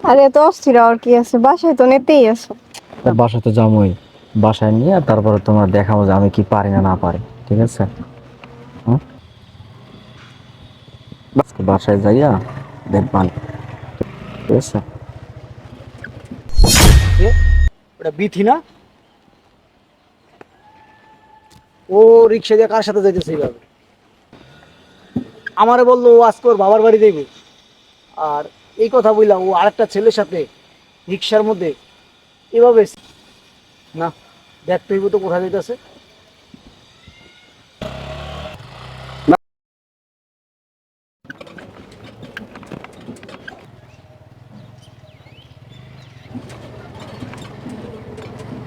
আরে এত অস্থির আর কি আছে? বাসায় তো নেতেই আছো। বাসায় তো যাবোই। বাসায় নিয়ে তারপরে তোমরা দেখাবো যে আমি কি পারি না না পারি ঠিক আছে? হুম? বাসায় যাইয়া দেখবান ঠিক আছে? ওটা বিথি না? ও রিক্সা দিয়ে কার সাথে যাইতেছে এইভাবে? আমারে বলল ও আজকে ওর বাবার বাড়ি যাইব। আর এই কথা বললাম ও আরেকটা ছেলের সাথে রিক্সার মধ্যে। এভাবে না দেখ তুই তো কোথায় যাইতেছে।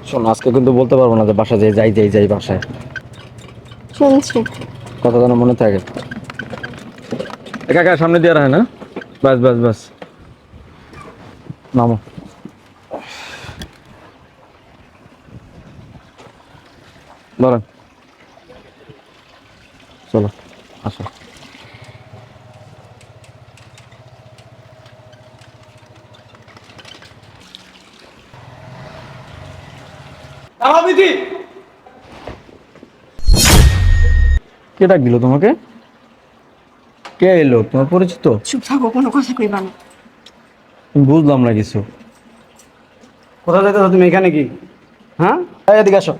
শোন আজকে কিন্তু বলতে পারব না যে বাসা যাই যাই যাই যাই বাসায়। শুনছি। কথা যেন মনে থাকে। একা একা সামনে দিয়ে রাখে না? বাস বাস বাস। নামো। ধরেন। চলো আসো। কে ডাক দিল তোমাকে? কে এলো? তোমার পরিচিত? চুপ থাকো কোনো কথা কইবা না। বুঝলাম না কিছু। কোথায় যাইতেছো তুমি? এখানে কি? হ্যাঁ? এই এদিকে আসো।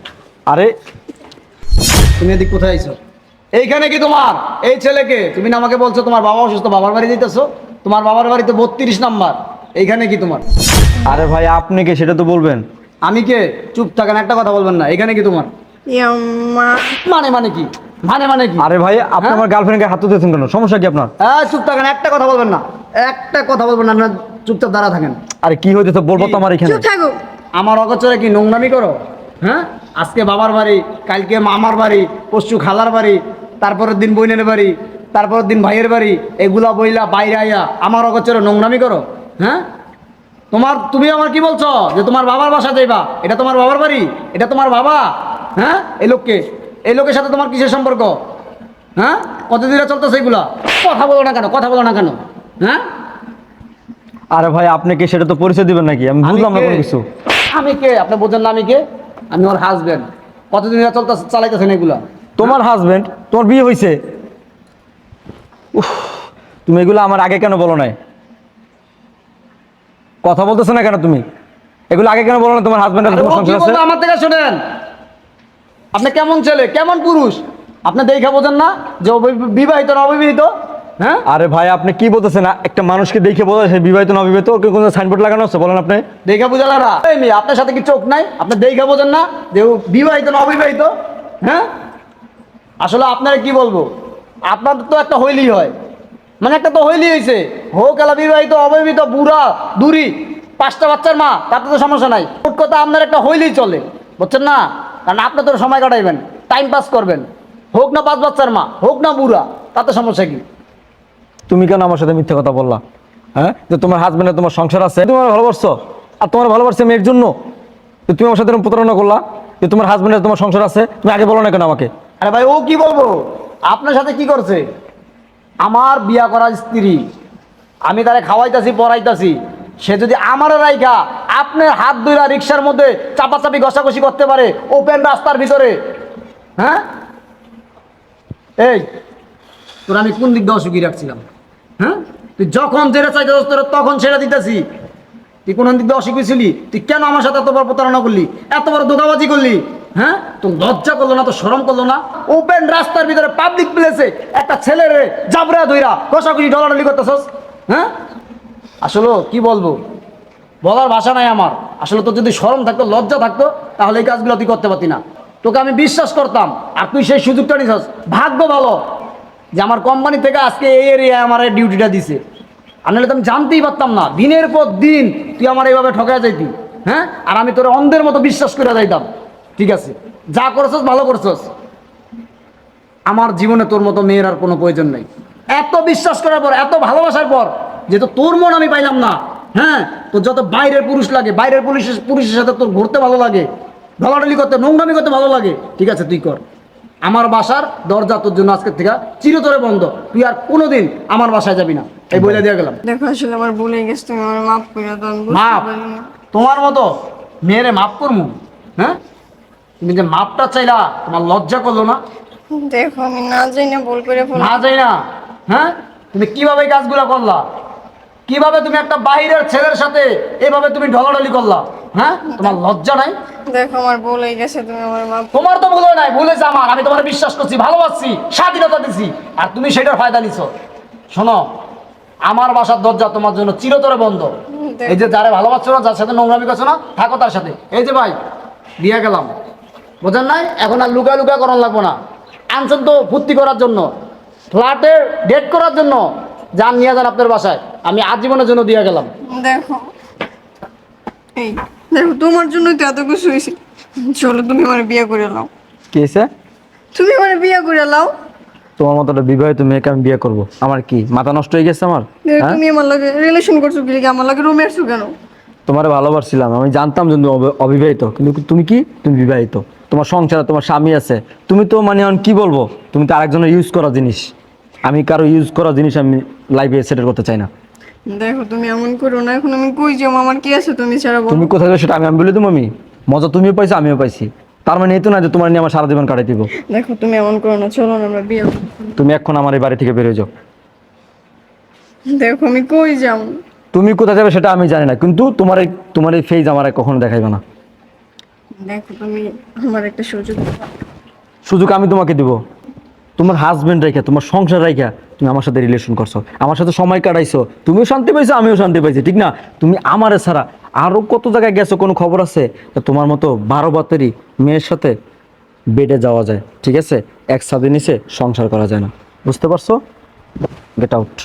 আরে তুমি এদিক কোথায় আইছো? এইখানে কি তোমার? এই ছেলেকে? তুমি না আমাকে বলছো তোমার বাবা অসুস্থ বাবার বাড়ি যাইতেছো? তোমার বাবার বাড়িতে বত্রিশ নাম্বার। এইখানে কি তোমার? আরে ভাই আপনি কে? সেটা তো বলবেন। আমি কে? চুপ থাকেন একটা কথা বলবেন না। এখানে কি তোমার? মানে মানে কি? মানে মানে কি? আরে ভাই আপনি হ্যাঁ? আমার গার্লফ্রেন্ডকে হাত দিয়েছেন কেন? সমস্যা কি আপনার? হ্যাঁ চুপ থাকেন একটা কথা বলবেন না। একটা কথা বলবেন না আপনার চুপচাপ দাঁড়া থাকেন। আরে কি হইতেছে বলব তো আমার এখানে। চুপ থাকো। আমার অগোচরে কি নোংরামি করো? হ্যাঁ? আজকে বাবার বাড়ি কালকে মামার বাড়ি পরশু খালার বাড়ি তারপরের দিন বোনের বাড়ি তারপরের দিন ভাইয়ের বাড়ি এগুলা বইলা বাইরে আইয়া আমার অগোচরে নোংরামি করো। হ্যাঁ? তোমার তুমি আমার কি বলছো? যে তোমার বাবার বাসা যাইবা এটা তোমার বাবার বাড়ি এটা তোমার বাবা। হ্যাঁ? এই লোককে এই লোকের সাথে তোমার কিসের সম্পর্ক? হ্যাঁ? কতদিন চলতেছে এগুলা? কথা বলো না কেন কথা বলো না কেন। হ্যাঁ? আরে ভাই আপনি কি সেটা তো পরিচয় দিবেন নাকি? আমি বুঝলাম না? কোনো কিছু। আমি কে? আপনি বোঝেন না আমি কে? আমি ওর হাজবেন্ড কতদিন চলতে চালাইতেছেন এগুলা? তোমার হাজবেন্ড তোমার বিয়ে হয়েছে উফ, তুমি এগুলো আমার আগে কেন বলো নাই? কথা বলতেছো না কেন তুমি? এগুলো আগে কেন বলো না তোমার হাজবেন্ড আমার থেকে শোনেন? আপনি কেমন ছেলে? কেমন পুরুষ? আপনি দেখে বোঝেন না যে বিবাহিত না অবিবাহিত? হ্যাঁ? আরে ভাই আপনি কি বলতেছেন? একটা মানুষকে দেখে সে বিবাহিত না অবিবাহিত ওকে কোনো সাইনবোর্ড লাগানো আছে? বলেন আপনি। দেখে বুঝালা না। এই মেয়ে আপনার সাথে কি চোখ নাই? আপনি দেখে বোঝেন না যে ও বিবাহিত না অবিবাহিত হ্যাঁ? আসলে আপনারা কি বলব? আপনার তো একটা হইলি হয়। মানে একটা তো হইলি হয়েছে হোক এলা বিবাহিত অবিবাহিত বুড়া দূরি পাঁচটা বাচ্চার মা তাতে তো সমস্যা নাই। মোট কথা আপনার একটা হইলেই চলে। বুঝছেন না? কারণ আপনি তো সময় কাটাইবেন টাইম পাস করবেন। হোক না পাঁচ বাচ্চার মা হোক না বুড়া তাতে সমস্যা কি? তুমি কেন আমার সাথে মিথ্যে কথা বললা? হ্যাঁ? যে তোমার হাজবেন্ডে তোমার সংসার আছে, তুমি আমার ভালোবাসছো? আর তোমার ভালোবাসছে মেয়ের জন্য? যে তুমি আমার সাথে প্রতারণা করলা? যে তোমার হাজবেন্ডের তোমার সংসার আছে? তুমি আগে বলো না কেন আমাকে? আরে ভাই, ও কি বলব? আপনার সাথে কি করছে? আমার বিয়া করা স্ত্রী, আমি তারে খাওয়াইতাছি, পড়াইতাছি। সে যদি আমার রাইখা আপনার হাত দুইরা রিক্সার মধ্যে চাপাচাপি, ঘষাঘষি করতে পারে ওপেন রাস্তার ভিতরে। হ্যাঁ? এই, তোর আমি কোন দিক দিয়ে অসুখী রাখছিলাম? হ্যাঁ? তুই যখন যেটা চাইতে তোর তখন সেটা দিতেছি। তুই কোন দিক দিয়ে অসুখী ছিলি তুই কেন আমার সাথে এত বড় প্রতারণা করলি? এত বড় দোকাবাজি করলি? হ্যাঁ? তোর লজ্জা করল না তো শরম করল না? ওপেন রাস্তার ভিতরে পাবলিক প্লেসে একটা ছেলেরে জাবরা ধইরা কষাকষি ডলাডলি করতেছস। হ্যাঁ? আসলে কি বলব? বলার ভাষা নাই আমার। আসলে তোর যদি শরম থাকতো, লজ্জা থাকতো, তাহলে এই কাজগুলো তুই করতে পারতি না। তোকে আমি বিশ্বাস করতাম, আর তুই সেই সুযোগটা নিছস। ভাগ্য ভালো যে আমার কোম্পানি থেকে আজকে এই এরিয়ায় আমার ডিউটিটা দিছে। আর নাহলে তো আমি জানতেই পারতাম না। দিনের পর দিন তুই আমার এইভাবে ঠকায় যাইতি হ্যাঁ? আর আমি তোর অন্ধের মতো বিশ্বাস করে যাইতাম। ঠিক আছে? যা করছস, ভালো করছস। আমার জীবনে তোর মতো মেয়ের আর কোনো প্রয়োজন নেই। এত বিশ্বাস করার পর, এত ভালোবাসার পর যেহেতু তোর মন আমি পাইলাম না হ্যাঁ? তোর যত বাইরের পুরুষ লাগে, বাইরের পুলিশের পুরুষের সাথে তোর ঘুরতে ভালো লাগে, ঢলাঢলি করতে, নোংরামি করতে ভালো লাগে, ঠিক আছে? তুই কর। আমার বাসার দরজা তোর জন্য আজকের থেকে চিরতরে বন্ধ। তুই আর কোনোদিন আমার বাসায় যাবি না। এই বলে দিয়ে গেলাম। দেখো আসলে আমার ভুলে গেছে তুমি আমার মাফ করে দাও না। তোমার মতো মেয়েরে মাপ করমু হ্যাঁ? তুমি যে মাপটা চাইলা তোমার লজ্জা করল না? দেখো আমি না যাই না ভুল করে না যাই না হ্যাঁ? তুমি কীভাবে কাজগুলো করলা? কীভাবে তুমি একটা বাইরের ছেলের সাথে এভাবে তুমি ঢলাঢলি করলা? হ্যাঁ? তোমার লজ্জা নাই? দেখো আমার ভুল হয়ে গেছে তুমি আমার মাপ তোমার তো ভুল নাই ভুলেছে আমার আমি তোমার বিশ্বাস করছি ভালোবাসছি স্বাধীনতা দিছি। আর তুমি সেটার ফায়দা নিছো। শোনো আমার বাসার দরজা তোমার জন্য চিরতরে বন্ধ। এই যে যারে ভালোবাসছো না যার সাথে নোংরামি করছ না থাকো তার সাথে। এই যে ভাই দিয়ে গেলাম। বোঝেন নাই? এখন আর লুকা লুকা করার লাগবো না। আনছেন তো ফুর্তি করার জন্য। ফ্ল্যাটের ডেট করার জন্য। যান নিয়ে যান আপনার বাসায়। আমি আজীবনের জন্য দিয়ে গেলাম। দেখো। এই। দেখো তোমার জন্যই তো এত কিছু হয়েছে। চলো তুমি আমার বিয়ে করে নাও। কি হয়েছে তুমি আমার বিয়ে করে নাও। তোমার মতো একটা বিবাহিত মেয়েকে আমি বিয়ে করব। আমার কি মাথা নষ্ট হয়ে গেছে আমার? হ্যাঁ? তুমি আমার লাগে রিলেশন করছ কি লিগে? আমার লাগে রুমে আসছো কেন? তোমারে ভালোবাসছিলাম আমি জানতাম যে তুমি অব- অবিবাহিত। কিন্তু তুমি কি? তুমি বিবাহিত। তোমার সংসারে তোমার স্বামী আছে। তুমি তো মানে এখন কি বলব? তুমি তো আরেকজনের ইউজ করা জিনিস। আমি কারও ইউজ করা জিনিস আমি লাইফে সেটেল করতে চাই না। দেখো তুমি এমন করো না এখন আমি কই যাব? আমার কি আছে? তুমি ছাড়া বলো। তুমি কোথায় যাও সেটা আমি আমি বলে দেবো আমি। মজা তুমিও পাইছো আমিও পাইছি। তার মানে এই তো না যে তোমার নিয়ে আমার সারা জীবন কাটাই দিব। দেখো তুমি এমন করো না চলো না আমরা বিয়ে করি। তুমি এখন আমার এই বাড়ি থেকে বেরিয়ে যাও। দেখো আমি কই যাব? তুমি কোথায় যাবে সেটা আমি জানি না কিন্তু তোমার এই তোমার এই ফেজ আমার আর কখনো দেখাইবে না। দেখো তুমি আমার একটা সুযোগ দাও। সুযোগ আমি তোমাকে দিব। তোমার হাজবেন্ড রেখে তোমার সংসার রেখে তুমি আমার সাথে রিলেশন করছ, আমার সাথে সময় কাটাইছো, তুমিও শান্তি পাইছো, আমিও শান্তি পাইছি, ঠিক না? তুমি আমারে ছাড়া আরও কত জায়গায় গেছো, কোনো খবর আছে? তোমার মতো বারো বাতেরই মেয়ের সাথে বেডে যাওয়া যায়, ঠিক আছে? এক সাথে নিচে সংসার করা যায় না, বুঝতে পারছ? গেট আউট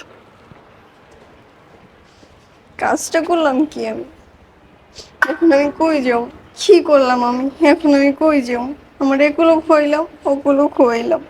কাজটা করলাম কি আমি? এখন আমি কই যাও কি করলাম আমি? এখন আমি কই যাও আমার এগুলো খোয়াইলাম ওগুলো খোয়াইলাম